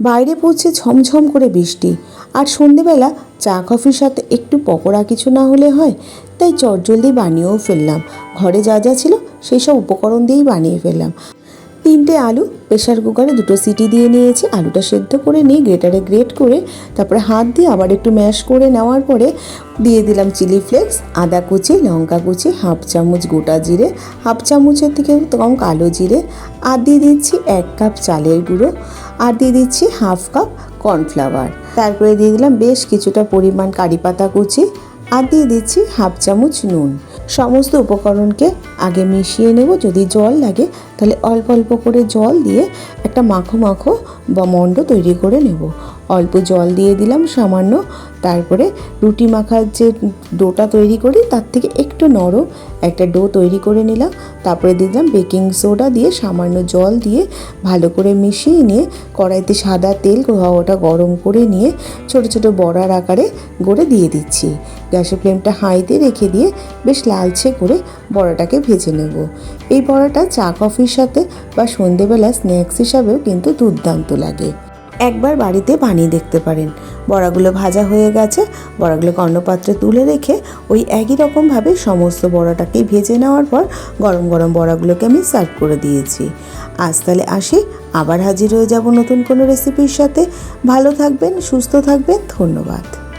বাইরে পড়ছে ঝমঝম করে বৃষ্টি। আর সন্ধেবেলা চা, কফির সাথে একটু পকোড়া কিছু না হলে হয়, তাই চটজলদি বানিয়েও ফেললাম। ঘরে যা যা ছিল সেই সব উপকরণ দিয়েই বানিয়ে ফেললাম। তিনটে আলু প্রেশার কুকারে দুটো সিটি দিয়ে নিয়েছি, আলুটা সেদ্ধ করে নিয়ে গ্রেটারে গ্রেট করে তারপরে হাত দিয়ে আবার একটু ম্যাশ করে নেওয়ার পরে দিয়ে দিলাম চিলি ফ্লেক্স, আদা কুচি, লঙ্কা কুচি, হাফ চামচ গোটা জিরে, হাফ চামচের থেকে কম কালো জিরে, আর দিয়ে দিচ্ছি এক কাপ চালের গুঁড়ো। আর দিয়ে দিচ্ছি হাফ কাপ কর্নফ্লাওয়ার। তারপরে দিয়ে দিলাম বেশ কিছুটা পরিমাণ কারি পাতা কুচি আর দিয়ে দিচ্ছি হাফ চামচ নুন। সমস্ত উপকরণকে আগে মিশিয়ে নেব, যদি জল লাগে তাহলে অল্প অল্প করে জল দিয়ে একটা মাখো মাখো বা মণ্ড তৈরি করে নেব। অল্প জল দিয়ে দিলাম, সামান্য। তারপরে রুটি মাখার যে ডোটা তৈরি করি, তার থেকে একটু নরম একটা ডো তৈরি করে নিলাম। তারপরে দিলাম বেকিং সোডা দিয়ে সামান্য জল দিয়ে ভালো করে মিশিয়ে নিয়ে কড়াইতে সাদা তেল ওটা গরম করে নিয়ে ছোট ছোট বড়ার আকারে গড়ে দিয়ে দিচ্ছি। গ্যাসের ফ্লেমটা হাইতে রেখে দিয়ে বেশ লালচে করে বড়াটাকে ভেজে নেব। এই বড়াটা চা কফির সাথে বা সন্ধেবেলা স্ন্যাক্স হিসাবেও কিন্তু দুর্দান্ত লাগে। একবার বাড়িতে বানিয়ে দেখতে পারেন। বড়াগুলো ভাজা হয়ে গেছে। বড়াগুলো কর্ণপাত্রে তুলে রেখে ওই একই রকমভাবে সমস্ত বড়াটাকেই ভেজে নেওয়ার পর গরম গরম বড়াগুলোকে আমি সার্ভ করে দিয়েছি। আজ তাহলে আসি। আবার হাজির হয়ে যাব নতুন কোনো রেসিপির সাথে। ভালো থাকবেন, সুস্থ থাকবেন। ধন্যবাদ।